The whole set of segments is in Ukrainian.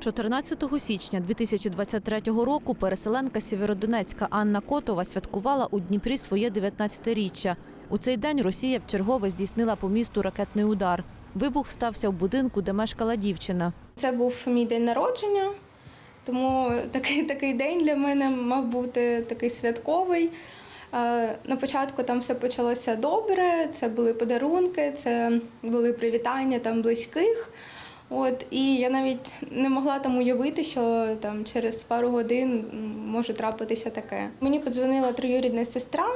14 січня 2023 року переселенка Сєвєродонецька Анна Котова святкувала у Дніпрі своє 19-річчя. У цей день Росія вчергове здійснила по місту ракетний удар. Вибух стався в будинку, де мешкала дівчина. Це був мій день народження, тому такий, такий день для мене мав бути такий святковий. Е, На початку там все почалося добре, це були подарунки, це були привітання там близьких. От, і я навіть не могла там уявити, що там через пару годин може трапитися таке. Мені подзвонила троюрідна сестра.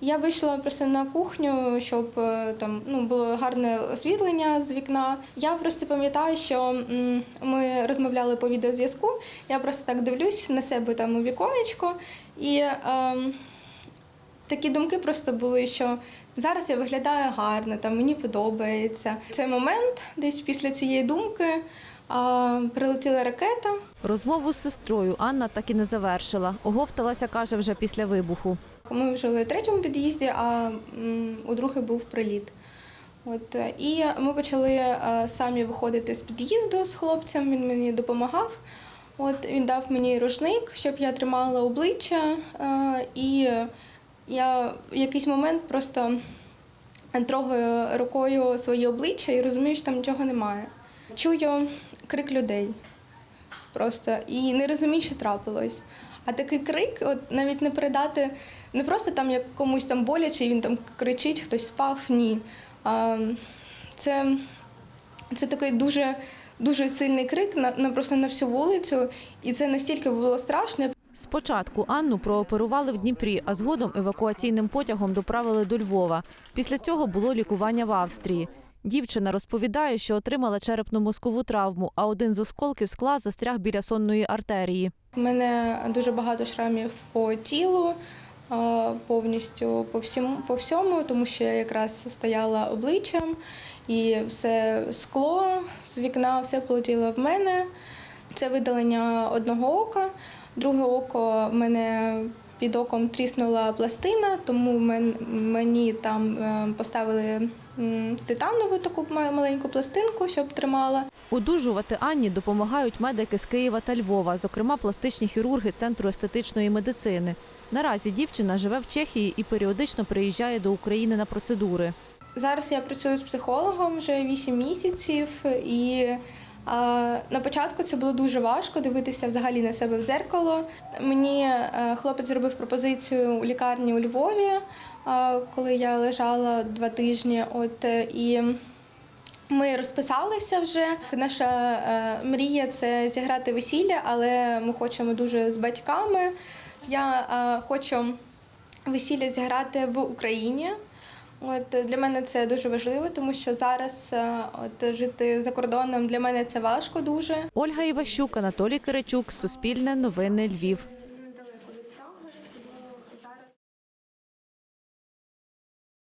Я вийшла просто на кухню, щоб е, там ну було гарне освітлення з вікна. Я просто пам'ятаю, що ми розмовляли по відеозв'язку. Я просто так дивлюсь на себе там у віконечко, і ем, такі думки просто були, що зараз я виглядаю гарно, там мені подобається. Цей момент, десь після цієї думки, а, прилетіла ракета. Розмову з сестрою Анна так і не завершила. Оговталася, каже, вже після вибуху. Ми жили в третьому під'їзді, а у другий був приліт. От, і ми почали е, самі виходити з під'їзду з хлопцем, він мені допомагав. От, він дав мені рушник, щоб я тримала обличчя. е, І я в якийсь момент просто трогаю рукою своє обличчя і розумію, що там нічого немає. Чую крик людей просто і не розумію, що трапилось. А такий крик, от навіть не передати, не просто там як комусь там боляче, він там кричить, хтось спав, ні. А, це, це такий дуже, дуже сильний крик на, на просто на всю вулицю, і це настільки було страшно. Спочатку Анну прооперували в Дніпрі, а згодом евакуаційним потягом доправили до Львова. Pісля цього було лікування в Австрії. Дівчина розповідає, що отримала черепно-мозкову травму, а один з осколків скла застряг біля сонної артерії. У мене дуже багато шрамів по тілу, повністю по всьому, по всьому, тому що я якраз стояла обличчям і все скло з вікна, все полетіло в мене. Це видалення одного ока. Друге око мене під оком тріснула пластина, тому мені там е, поставили титанову таку ма- маленьку пластинку, щоб тримала. Одужувати Анні допомагають медики з Києва та Львова, зокрема пластичні хірурги Центру естетичної медицини. Наразі дівчина живе в Чехії і періодично приїжджає до України на процедури. Зараз я працюю з психологом вже 8 місяців, і на початку це було дуже важко дивитися взагалі на себе в дзеркало. Мені е, хлопець зробив пропозицію у лікарні у Львові, коли я лежала два тижні. От е, і ми розписалися вже. Наша е, мрія це зіграти весілля, але ми хочемо дуже з батьками. Я е, хочу весілля зіграти в Україні. От е, для мене це дуже важливо, тому що зараз е, от жити за кордоном для мене це важко дуже. Ольга Іващук, Анатолій Киричук, Суспільне новини Львів.